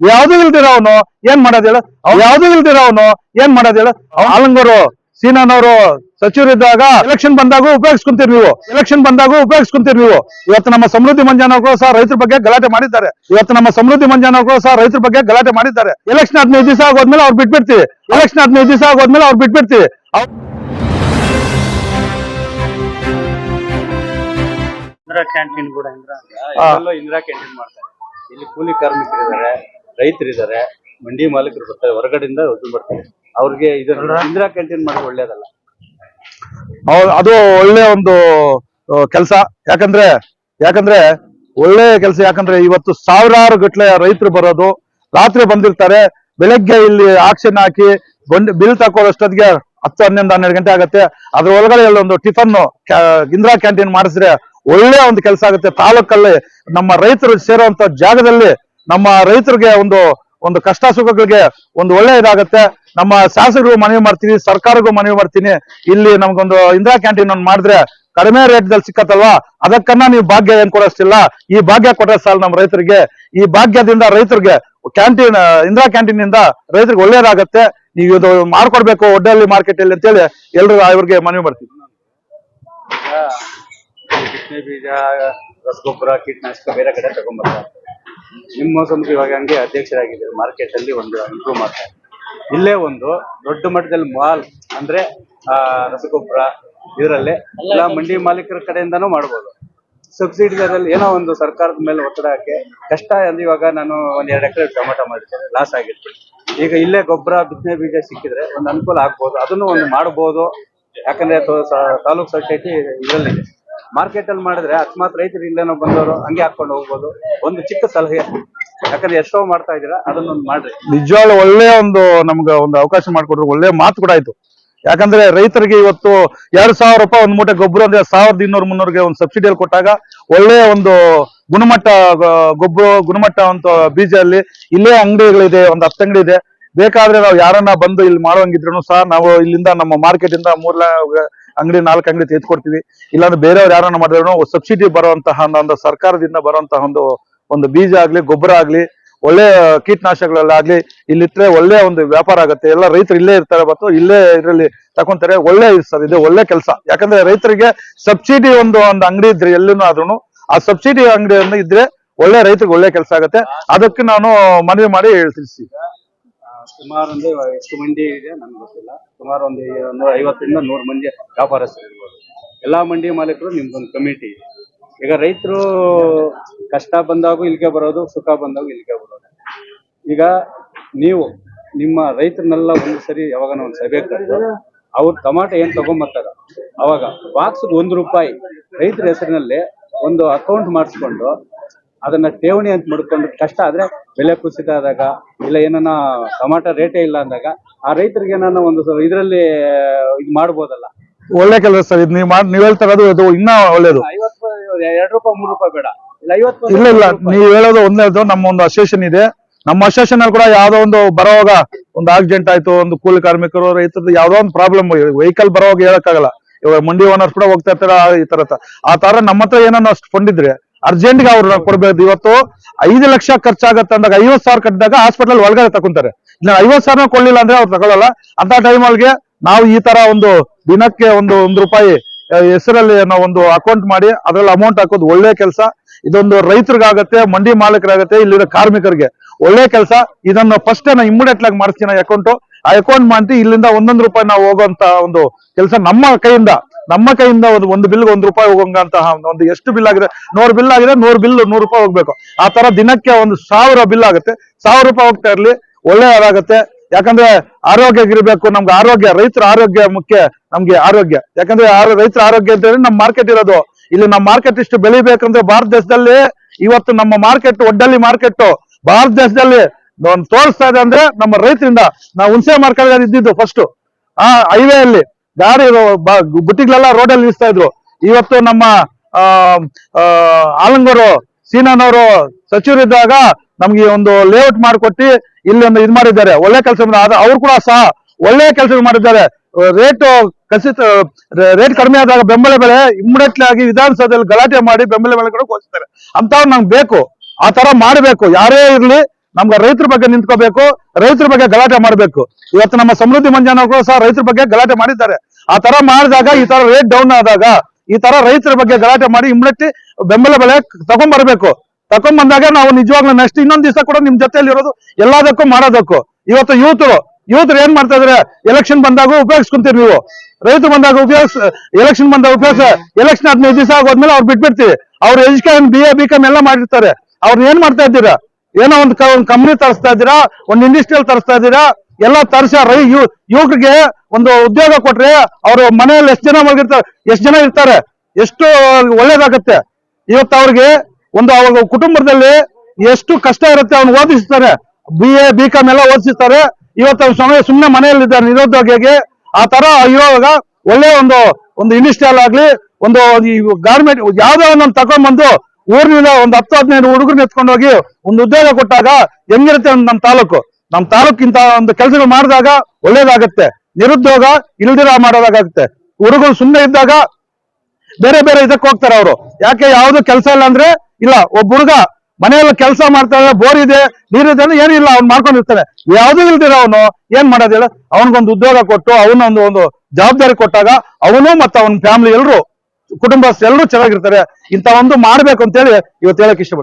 ಯಾವ್ದು ಇಲ್ದಿರ ಅವನು ಏನ್ ಮಾಡೋದ್ ಹೇಳು? ಯಾವ್ದು ಇಲ್ದಿರ ಅವನು ಏನ್ ಮಾಡೋದ್ ಹೇಳು? ಆಲಂಗರು ಸೀನಾನವರು ಸಚಿವರಿದ್ದಾಗ ಎಲೆಕ್ಷನ್ ಬಂದಾಗ ಉಪಯೋಗಿಸ್ಕೊಂತೀರಿ ನೀವು. ಎಲೆಕ್ಷನ್ ಬಂದಾಗ ಉಪಯೋಗಿಸ್ಕೊಂತೀರಿ ನೀವು. ಇವತ್ತು ನಮ್ಮ ಸಮೃದ್ಧಿ ಮಂಜಾನವರು ಸಹ ರೈತರ ಬಗ್ಗೆ ಗಲಾಟೆ ಮಾಡಿದ್ದಾರೆ. ಇವತ್ತು ನಮ್ಮ ಸಮೃದ್ಧಿ ಮಂಜಾನವರು ಸಹ ರೈತರ ಬಗ್ಗೆ ಗಲಾಟೆ ಮಾಡಿದ್ದಾರೆ. ಎಲೆಕ್ಷನ್ ಹದಿನೈದು ದಿವಸ ಆಗೋದ್ಮೇಲೆ ಅವ್ರು ಬಿಟ್ಬಿಡ್ತೀವಿ. ಎಲೆಕ್ಷನ್ ಹದಿನೈದು ದಿವಸ ಆಗೋದ್ಮೇಲೆ ಅವ್ರು ಬಿಟ್ಬಿಡ್ತೀವಿ. ಅವ್ರು ಇಂದಿರಾ ಕ್ಯಾಂಟೀನ್ ಕೂಡ ಇಂದಿರಾ. ಇಂದಿರಾ ಕ್ಯಾಂಟೀನ್ ಮಾಡ್ತಾರೆ. ಇಲ್ಲಿ ಕೂಲಿ ಕಾರ್ಮಿಕರಿದ್ದಾರೆ. ರೈತರಿದ್ದಾರೆ ಮಂಡಿ ಮಾಲೀಕರು ಬರ್ತಾರೆ ಹೊರಗಡೆಯಿಂದ ಬರ್ತಾರೆ. ಅವ್ರಿಗೆ ಇದನ್ನ ಇಂದಿರಾ ಕ್ಯಾಂಟೀನ್ ಮಾಡಿ ಒಳ್ಳೇದಲ್ಲ. ಅದು ಒಳ್ಳೆ ಒಂದು ಕೆಲಸ. ಯಾಕಂದ್ರೆ ಯಾಕಂದ್ರೆ ಒಳ್ಳೆ ಕೆಲಸ ಯಾಕಂದ್ರೆ ಇವತ್ತು ಸಾವಿರಾರು ಗಟ್ಲೆ ರೈತರು ಬರೋದು. ರಾತ್ರಿ ಬಂದಿರ್ತಾರೆ ಬೆಳಗ್ಗೆ ಇಲ್ಲಿ ಆಕ್ಷನ್ ಹಾಕಿ ಬಂದು ಬಿಲ್ ತಕೊಳ್ಳೋಷ್ಟೊತ್ತಿಗೆ ಹತ್ತು ಹನ್ನೊಂದು ಹನ್ನೆರಡು ಗಂಟೆ ಆಗುತ್ತೆ. ಅದ್ರ ಒಳಗಡೆ ಒಂದು ಟಿಫನ್ ಇಂದಿರಾ ಕ್ಯಾಂಟೀನ್ ಮಾಡಿಸಿದ್ರೆ ಒಳ್ಳೆ ಒಂದು ಕೆಲಸ ಆಗುತ್ತೆ. ತಾಲೂಕಲ್ಲಿ ನಮ್ಮ ರೈತರು ಸೇರುವಂತ ಜಾಗದಲ್ಲಿ ನಮ್ಮ ರೈತರಿಗೆ ಒಂದು ಒಂದು ಕಷ್ಟ ಸುಖಗಳಿಗೆ ಒಂದು ಒಳ್ಳೆ ಇದಾಗತ್ತೆ. ನಮ್ಮ ಶಾಸಕರಿಗೂ ಮನವಿ ಮಾಡ್ತೀನಿ ಸರ್ಕಾರಕ್ಕೂ ಮನವಿ ಮಾಡ್ತೀನಿ. ಇಲ್ಲಿ ನಮ್ಗೊಂದು ಇಂದಿರಾ ಕ್ಯಾಂಟೀನ್ ಒಂದು ಮಾಡಿದ್ರೆ ಕಡಿಮೆ ರೇಟ್ ದಲ್ಲಿ ಸಿಕ್ಕತ್ತಲ್ವಾ? ಅದಕ್ಕನ್ನ ನೀವು ಭಾಗ್ಯ ಏನ್ ಕೊಡೋಷ್ಟಿಲ್ಲ. ಈ ಭಾಗ್ಯ ಕೊಟ್ಟರೆ ಸಾಲ ನಮ್ಮ ರೈತರಿಗೆ. ಈ ಭಾಗ್ಯದಿಂದ ರೈತರಿಗೆ ಕ್ಯಾಂಟೀನ್, ಇಂದಿರಾ ಕ್ಯಾಂಟೀನ್ ಇಂದ ರೈತರಿಗೆ ಒಳ್ಳೇದಾಗತ್ತೆ. ನೀವು ಇದು ಮಾಡ್ಕೊಡ್ಬೇಕು ಒಡ್ಡಲ್ಲಿ ಮಾರ್ಕೆಟ್ ಅಲ್ಲಿ ಅಂತೇಳಿ ಎಲ್ರು ಇವ್ರಿಗೆ ಮನವಿ ಮಾಡ್ತೀವಿ ಬೀಜ ರಸಗೊಬ್ಬರ, ಕೀಟನಾಶಕ ಬೇರೆ ಕಡೆ ತಗೊಂಡ್ಬರ್ತಾರೆ ನಿಮ್ಮ ಸಂಸ್ಥೆ ಇವಾಗ ಹಂಗೆ ಅಧ್ಯಕ್ಷರಾಗಿದ್ದಾರೆ. ಮಾರ್ಕೆಟ್ ಅಲ್ಲಿ ಒಂದು ಇಂಪ್ರೂವ್ ಮಾಡ್ತಾರೆ ಇಲ್ಲೇ ಒಂದು ದೊಡ್ಡ ಮಟ್ಟದಲ್ಲಿ ಮಾಲ್ ಅಂದ್ರೆ, ಆ, ರಸಗೊಬ್ಬರ ಇದರಲ್ಲಿ ಎಲ್ಲ ಮಂಡಿ ಮಾಲೀಕರ ಕಡೆಯಿಂದಾನು ಮಾಡ್ಬೋದು. ಸಬ್ಸಿಡಿ ಏನೋ ಒಂದು ಸರ್ಕಾರದ ಮೇಲೆ ಒತ್ತಡ ಹಾಕಿ, ಕಷ್ಟ ಅಂದ್ರೆ ಇವಾಗ ನಾನು ಒಂದ್ ಎರಡು ಎಕರೆ ಟೊಮೆಟೊ ಮಾಡಿದ್ದೇನೆ ಲಾಸ್ ಆಗಿರ್ತೀನಿ. ಈಗ ಇಲ್ಲೇ ಗೊಬ್ಬರ, ಬಿತ್ತನೆ ಬೀಜ ಸಿಕ್ಕಿದ್ರೆ ಒಂದು ಅನುಕೂಲ ಆಗ್ಬೋದು. ಅದನ್ನು ಒಂದು ಮಾಡ್ಬೋದು. ಯಾಕಂದ್ರೆ ತಾಲೂಕ್ ಸೊಸೈಟಿ ಇದರಲ್ಲಿದೆ ಮಾರ್ಕೆಟ್ ಅಲ್ಲಿ ಮಾಡಿದ್ರೆ ಅಕಸ್ಮಾತ್ ರೈತರು ಇಲ್ಲೇನೋ ಬಂದವರು, ಹಂಗೆ ಹಾಕೊಂಡು ಹೋಗ್ಬೋದು. ಒಂದು ಚಿಕ್ಕ ಸಲಹೆ. ಯಾಕಂದ್ರೆ ಎಷ್ಟೋ ಮಾಡ್ತಾ ಇದೀರಾ ಅದನ್ನೊಂದು ಮಾಡ್ರಿ. ನಿಜವಾಗ್ಲೂ ಒಳ್ಳೆ ಒಂದು ನಮ್ಗೆ ಒಂದು ಅವಕಾಶ ಮಾಡಿಕೊಟ್ರು, ಒಳ್ಳೆ ಮಾತು ಕೂಡ ಆಯ್ತು. ಯಾಕಂದ್ರೆ ರೈತರಿಗೆ ಇವತ್ತು ಎರಡ್ ಸಾವಿರ ರೂಪಾಯಿ ಒಂದು ಮೂಟೆ ಗೊಬ್ಬರ ಅಂದ್ರೆ ಸಾವಿರದ ಇನ್ನೂರು ಮುನ್ನೂರಿಗೆ ಒಂದು ಸಬ್ಸಿಡಿಯಲ್ಲಿ ಕೊಟ್ಟಾಗ ಒಳ್ಳೆ ಒಂದು ಗುಣಮಟ್ಟ ಗೊಬ್ಬರ ಗುಣಮಟ್ಟ ಅಂತ ಬೀಜ ಅಲ್ಲಿ ಇಲ್ಲೇ ಅಂಗಡಿಗಳಿದೆ, ಒಂದು ಹತ್ತು ಅಂಗಡಿ ಇದೆ. ಬೇಕಾದ್ರೆ ನಾವು ಯಾರನ್ನ ಬಂದು ಇಲ್ಲಿ ಮಾಡುವಂಗಿದ್ರು ಸಹ ನಾವು ಇಲ್ಲಿಂದ ನಮ್ಮ ಮಾರ್ಕೆಟ್ ಇಂದ ಮೂರ್ ಅಂಗಡಿ ನಾಲ್ಕು ಅಂಗಡಿ ತೆಗೆದುಕೊಡ್ತೀವಿ. ಇಲ್ಲಾಂದ್ರೆ ಬೇರೆಯವ್ರು ಯಾರನ್ನ ಮಾಡಿದ್ರು ಸಬ್ಸಿಡಿ ಬರುವಂತಹ ಒಂದು- ಸರ್ಕಾರದಿಂದ ಬರುವಂತಹ ಒಂದು ಒಂದು ಬೀಜ ಆಗ್ಲಿ, ಗೊಬ್ಬರ ಆಗ್ಲಿ, ಒಳ್ಳೆ ಕೀಟನಾಶಕಗಳಲ್ಲಾಗ್ಲಿ ಇಲ್ಲಿಟ್ರೆ ಒಳ್ಳೆ ಒಂದು ವ್ಯಾಪಾರ ಆಗುತ್ತೆ. ಎಲ್ಲ ರೈತರು ಇಲ್ಲೇ ಇರ್ತಾರೆ ಮತ್ತು ಇಲ್ಲೇ ಇದರಲ್ಲಿ ತಕೊಂತಾರೆ. ಒಳ್ಳೆ ಸರ್, ಇದು ಒಳ್ಳೆ ಕೆಲಸ. ಯಾಕಂದ್ರೆ ರೈತರಿಗೆ ಸಬ್ಸಿಡಿ ಒಂದು ಒಂದು ಅಂಗಡಿ ಇದ್ರೆ ಎಲ್ಲೂ ಆದ್ರೂ ಆ ಸಬ್ಸಿಡಿ ಅಂಗಡಿಯನ್ನು ಇದ್ರೆ ಒಳ್ಳೆ ರೈತರಿಗೆ ಒಳ್ಳೆ ಕೆಲಸ ಆಗುತ್ತೆ. ಅದಕ್ಕೆ ನಾನು ಮನವಿ ಮಾಡಿ ತಿಳಿಸಿ ಸುಮಾರು ಒಂದು ಎಷ್ಟು ಮಂದಿ ಇದೆ ನನ್ಗೆ ಗೊತ್ತಿಲ್ಲ. ಸುಮಾರು ಒಂದು ನೂರ ಐವತ್ತರಿಂದ ನೂರು ಮಂದಿ ವ್ಯಾಪಾರಸ್ಥರು ಇರ್ಬೋದು. ಎಲ್ಲಾ ಮಂಡಿ ಮಾಲೀಕರು ನಿಮ್ದೊಂದು ಕಮಿಟಿ ಈಗ ರೈತರು ಕಷ್ಟ ಬಂದಾಗೂ ಇಲ್ಲಿಗೆ ಬರೋದು, ಸುಖ ಬಂದಾಗೂ ಇಲ್ಲಿಗೆ ಬರೋದು. ಈಗ ನೀವು ನಿಮ್ಮ ರೈತರನ್ನೆಲ್ಲ ಒಂದು ಸರಿ ಯಾವಾಗ ಒಂದು ಸಭೆ ಕರೆದು ಅವ್ರು ಟಮಾಟೆ ಏನ್ ತಗೊಂಬರ್ತಾರ? ಅವಾಗ ಬಾಕ್ಸ್ ಒಂದು ರೂಪಾಯಿ ರೈತರ ಹೆಸರಿನಲ್ಲಿ ಒಂದು ಅಕೌಂಟ್ ಮಾಡಿಸ್ಕೊಂಡು ಅದನ್ನ ಠೇವಣಿ ಅಂತ ಮಾಡ್ಕೊಂಡು ಕಷ್ಟ ಆದ್ರೆ ಬೆಲೆ ಕುಸಿತ ಆದಾಗ ಇಲ್ಲ ಏನನ್ನ ಟೊಮಾಟೊ ರೇಟೇ ಇಲ್ಲ ಅಂದಾಗ ಆ ರೈತರಿಗೆ ಏನನ್ನ ಒಂದು ಇದರಲ್ಲಿ ಇದು ಮಾಡ್ಬೋದಲ್ಲ. ಒಳ್ಳೆ ಕೆಲಸ ಸರ್ ಇದು ನೀವು ಮಾಡಿ ನೀವು ಹೇಳ್ತಾ ಇರೋದು ಇದು ಇನ್ನೂ ಒಳ್ಳೇದು. ಐವತ್ತು ಎರಡು ರೂಪಾಯಿ ಮೂರು ರೂಪಾಯಿ ಬೇಡ. ಇಲ್ಲ ಐವತ್ತು ಇಲ್ಲ ಇಲ್ಲ ನೀವು ಹೇಳೋದು ಒಂದೇದು ನಮ್ಮ ಒಂದು ಅಸೋಸಿಯೇಷನ್ ಇದೆ. ನಮ್ಮ ಅಸೋಸಿಯೇಷನ್ ಅಲ್ಲಿ ಕೂಡ ಯಾವ್ದೋ ಒಂದು ಬರೋವಾಗ ಒಂದು ಆಕ್ಸಿಡೆಂಟ್ ಆಯ್ತು ಒಂದು ಕೂಲಿ ಕಾರ್ಮಿಕರು ರೈತರದ್ದು ಯಾವ್ದೋ ಒಂದು ಪ್ರಾಬ್ಲಮ್ ವೆಹಿಕಲ್ ಬರೋವಾಗ ಹೇಳಕ್ಕಾಗಲ್ಲ. ಇವಾಗ ಮಂಡಿ ಓನರ್ಸ್ ಕೂಡ ಹೋಗ್ತಾ ಇರ್ತಾರೆ ಈ ತರ ಆ ತರ ನಮ್ಮ ಹತ್ರ ಏನೋ ಅಷ್ಟು ಫಂಡ್ ಇದ್ರೆ ಅರ್ಜೆಂಟ್ಗೆ ಅವ್ರು ಕೊಡ್ಬೇಕು. ಇವತ್ತು ಐದು ಲಕ್ಷ ಖರ್ಚಾಗತ್ತೆ ಅಂದಾಗ ಐವತ್ ಸಾವಿರ ಕಟ್ಟಿದಾಗ ಹಾಸ್ಪಿಟಲ್ ಒಳಗಡೆ ತಕೊಂತಾರೆ. ಇಲ್ಲ ಐವತ್ ಸಾವಿರ ಕೊಡ್ಲಿಲ್ಲ ಅಂದ್ರೆ ಅವ್ರು ತಗೊಳ್ಳಲ್ಲ ಅಂತ ಟೈಮಲ್ಗೆ ನಾವು ಈ ತರ ಒಂದು ದಿನಕ್ಕೆ ಒಂದು, ಒಂದ್ ರೂಪಾಯಿ ಹೆಸರಲ್ಲಿ ನಾವು ಒಂದು ಅಕೌಂಟ್ ಮಾಡಿ ಅದ್ರಲ್ಲಿ ಅಮೌಂಟ್ ಹಾಕೋದು ಒಳ್ಳೆ ಕೆಲಸ. ಇದೊಂದು ರೈತರಿಗಾಗತ್ತೆ, ಮಂಡಿ ಮಾಲೀಕರಾಗತ್ತೆ, ಇಲ್ಲಿರೋ ಕಾರ್ಮಿಕರಿಗೆ ಒಳ್ಳೆ ಕೆಲಸ. ಇದನ್ನು ಫಸ್ಟ್ ನಾನು ಇಮ್ಮಿಡಿಯೇಟ್ ಆಗಿ ಮಾಡಿಸ್ತೀನಿ ಅಕೌಂಟ್ ಆ ಅಕೌಂಟ್ ಮಾಡಿ ಇಲ್ಲಿಂದ ಒಂದೊಂದು ರೂಪಾಯಿ ನಾವು ಹೋಗುವಂತ ಒಂದು ಕೆಲಸ ನಮ್ಮ ಕೈಯಿಂದ ನಮ್ಮ ಕೈಯಿಂದ ಒಂದು ಒಂದು ಬಿಲ್ ಒಂದು ರೂಪಾಯಿ ಹೋಗಂತಹ ಒಂದು ಎಷ್ಟು ಬಿಲ್ ಆಗಿದೆ? ನೂರು ಬಿಲ್ ಆಗಿದೆ, ನೂರು ಬಿಲ್ ನೂರು ರೂಪಾಯಿ ಹೋಗ್ಬೇಕು. ಆ ತರ ದಿನಕ್ಕೆ ಒಂದು ಸಾವಿರ ಬಿಲ್ ಆಗುತ್ತೆ. ಸಾವಿರ ರೂಪಾಯಿ ಹೋಗ್ತಾ ಇರ್ಲಿ, ಒಳ್ಳೆಯದಾಗತ್ತೆ. ಯಾಕಂದ್ರೆ ಆರೋಗ್ಯ ಇರಬೇಕು ನಮ್ಗೆ ಆರೋಗ್ಯ, ರೈತರ ಆರೋಗ್ಯ ಮುಖ್ಯ, ನಮ್ಗೆ ಆರೋಗ್ಯ. ಯಾಕಂದ್ರೆ ರೈತರ ಆರೋಗ್ಯ ಅಂತ ಹೇಳಿ ನಮ್ಮ ಮಾರ್ಕೆಟ್ ಇರೋದು. ಇಲ್ಲಿ ನಮ್ಮ ಮಾರ್ಕೆಟ್ ಇಷ್ಟು ಬೆಳಿಬೇಕಂದ್ರೆ ಭಾರತ ದೇಶದಲ್ಲಿ ಇವತ್ತು ನಮ್ಮ ಮಾರ್ಕೆಟ್ ಒಡ್ಡಲ್ಲಿ ಮಾರ್ಕೆಟ್ ಭಾರತ ದೇಶದಲ್ಲಿ ತೋರಿಸ್ತಾ ಇದೆ ಅಂದ್ರೆ ನಮ್ಮ ರೈತರಿಂದ ನಾವು ಹುಣಸೆ ಮಾರ್ಕೆಟ್ ಇದ್ದಿದ್ದು ಫಸ್ಟ್ ಆ ಹೈವೇ ಅಲ್ಲಿ. ಗಾಡಿ ಬುಟ್ಟಿಗಳೆಲ್ಲ ರೋಡಲ್ಲಿ ನಿಲ್ಲಿಸ್ತಾ ಇದ್ರು. ಇವತ್ತು ನಮ್ಮ ಆಲಂಗರು ಸೀನಾನವರು ಸೀನಾನವರು ಸಚಿವರಿದ್ದಾಗ ನಮ್ಗೆ ಒಂದು ಲೇಔಟ್ ಮಾಡಿಕೊಟ್ಟು ಇಲ್ಲಿ ಒಂದು ಇದು ಮಾಡಿದ್ದಾರೆ. ಒಳ್ಳೆ ಕೆಲಸ ಅವ್ರು ಕೂಡ ಸಹ ಒಳ್ಳೆ ಕೆಲಸ ಮಾಡಿದ್ದಾರೆ. ರೇಟ್ ಕಸಿತ ರೇಟ್ ಕಡಿಮೆ ಆದಾಗ ಬೆಂಬಲ ಬೆಲೆ ಇಮ್ಮಿಡಿಯೇಟ್ಲಿ ಆಗಿ ವಿಧಾನಸೌಧದಲ್ಲಿ ಗಲಾಟೆ ಮಾಡಿ ಬೆಂಬಲ ಬೆಲೆ ಕೂಡ ಘೋಷಿಸ್ತಾರೆ ಅಂತವ್ರು ನಮ್ಗೆ ಬೇಕು. ಆ ತರ ಮಾಡಬೇಕು. ಯಾರೇ ಇರ್ಲಿ ನಮ್ಗೆ ರೈತರ ಬಗ್ಗೆ ನಿಂತ್ಕೋಬೇಕು, ರೈತರ ಬಗ್ಗೆ ಗಲಾಟೆ ಮಾಡಬೇಕು. ಇವತ್ತು ನಮ್ಮ ಸಮೃದ್ಧಿ ಮಂಜಾನವರು ಸಹ ರೈತರ ಬಗ್ಗೆ ಗಲಾಟೆ ಮಾಡಿದ್ದಾರೆ. ಆ ತರ ಮಾಡಿದಾಗ, ಈ ತರ ರೇಟ್ ಡೌನ್ ಆದಾಗ, ಈ ತರ ರೈತರ ಬಗ್ಗೆ ಗಲಾಟೆ ಮಾಡಿ ಇಮ್ಮಿಡಿಯೇಟ್ಲಿ ಬೆಂಬಲ ಬೆಲೆ ತಗೊಂಡ್ಬರ್ಬೇಕು ತಗೊಂಡ್ಬಂದಾಗ ನಾವು ನಿಜವಾಗ್ಲೂ ನೆಕ್ಸ್ಟ್ ಇನ್ನೊಂದ್ ದಿವಸ ಕೂಡ ನಿಮ್ ಜೊತೆಯಲ್ಲಿ ಇರೋದು ಎಲ್ಲದಕ್ಕೂ ಮಾಡೋದಕ್ಕೂ. ಇವತ್ತು ಯೂತ್ ಯೂತ್ರು ಏನ್ ಮಾಡ್ತಾ ಇದಾರೆ? ಎಲೆಕ್ಷನ್ ಬಂದಾಗ ಉಪಯೋಗಿಸ್ಕೊಂತೀರಿ ನೀವು. ರೈತರು ಬಂದಾಗ ಉಪಯೋಗಿಸ್ ಎಲೆಕ್ಷನ್ ಬಂದಾಗ ಉಪಯೋಗಿಸ ಎಲೆಕ್ಷನ್ ಹದಿನೈದು ದಿವಸ ಆಗೋದ್ಮೇಲೆ ಅವ್ರು ಬಿಟ್ಬಿಡ್ತೀವಿ. ಅವ್ರ education B A B com ಎಲ್ಲ ಮಾಡಿರ್ತಾರೆ. ಅವ್ರು ಏನ್ ಮಾಡ್ತಾ ಇದ್ದೀರಾ? ಏನೋ ಒಂದು ಕಂಪ್ನಿ ತರಿಸ್ತಾ ಇದ್ದೀರಾ? ಒಂದು ಇಂಡಸ್ಟ್ರಿಯಲ್ ತರಿಸ್ತಾ ಇದ್ದೀರಾ? ಎಲ್ಲ ತರಿಸ ರೈ ಯು, ಯುವಕರಿಗೆ ಒಂದು ಉದ್ಯೋಗ ಕೊಟ್ರೆ ಅವರು ಮನೆಯಲ್ಲಿ ಎಷ್ಟು ಜನ ಮಲಗಿರ್ತಾರೆ ಎಷ್ಟು ಜನ ಇರ್ತಾರೆ? ಎಷ್ಟು ಒಳ್ಳೇದಾಗತ್ತೆ? ಇವತ್ತು ಅವ್ರಿಗೆ ಒಂದು ಅವ್ರ ಕುಟುಂಬದಲ್ಲಿ ಎಷ್ಟು ಕಷ್ಟ ಇರುತ್ತೆ ಅವ್ನು ಓದಿಸ್ತಾರೆ. ಬಿ ಎ ಬಿ ಕಾಮ್ ಎಲ್ಲ ಓದಿಸ್ತಾರೆ. ಇವತ್ತು ಸಮಯ ಸುಮ್ಮನೆ ಮನೆಯಲ್ಲಿದ್ದಾರೆ ನಿರುದ್ಯೋಗಿಗೆ ಆ ತರ ಇರುವಾಗ ಒಳ್ಳೆ ಒಂದು ಒಂದು ಇಂಡಸ್ಟ್ರಿಯಲ್ ಆಗ್ಲಿ, ಒಂದು ಗಾರ್ಮೆಂಟ್ ಯಾವ್ದೋ ಒಂದೊಂದು ತಗೊಂಡ್ಬಂದು ಊರಿನಿಂದ ಒಂದು ಹತ್ತು, ಹದಿನೈದು ಹುಡುಗರು ಎತ್ಕೊಂಡು ಹೋಗಿ ಒಂದು ಉದ್ಯೋಗ ಕೊಟ್ಟಾಗ ಹೆಂಗಿರುತ್ತೆ ನಮ್ಮ ತಾಲೂಕು? ನಮ್ಮ ತಾಲೂಕಿಂತ ಒಂದು ಕೆಲಸಗಳು ಮಾಡಿದಾಗ ಒಳ್ಳೇದಾಗತ್ತೆ. ನಿರುದ್ಯೋಗ ಇಲ್ದಿರ ಮಾಡೋದಾಗತ್ತೆ. ಹುಡುಗರು ಸುಮ್ಮನೆ ಇದ್ದಾಗ ಬೇರೆ ಬೇರೆ ಇದಕ್ಕೆ ಹೋಗ್ತಾರೆ ಅವರು. ಯಾಕೆ ಯಾವ್ದು ಕೆಲಸ ಇಲ್ಲ ಅಂದ್ರೆ, ಇಲ್ಲ, ಒಬ್ಬ ಹುಡುಗ ಮನೆಯಲ್ಲಿ ಕೆಲಸ ಮಾಡ್ತಾರೆ ಬೋರ್ ಇದೆ ನೀರಿದೆ ಅಂದ್ರೆ ಏನಿಲ್ಲ ಅವ್ನು ಮಾಡ್ಕೊಂಡಿರ್ತಾನೆ. ಯಾವ್ದು ಇಲ್ದಿರ ಅವನು ಏನ್ ಮಾಡೋದಿಲ್ಲ ಅವನಿಗೊಂದು ಉದ್ಯೋಗ ಕೊಟ್ಟು, ಅವನೊಂದು ಒಂದು ಜವಾಬ್ದಾರಿ ಕೊಟ್ಟಾಗ ಅವನು ಮತ್ತೆ ಅವನ ಫ್ಯಾಮಿಲಿ ಎಲ್ಲರೂ ಕುಟುಂಬಸ್ಥರು ಎಲ್ಲರೂ ಚೆನ್ನಾಗಿರ್ತಾರೆ. ಇಂಥ ಒಂದು ಮಾಡ್ಬೇಕು ಅಂತೇಳಿ ಇವತ್ತು ಹೇಳಕ್ ಇಷ್ಟಪಡ್ತೀನಿ.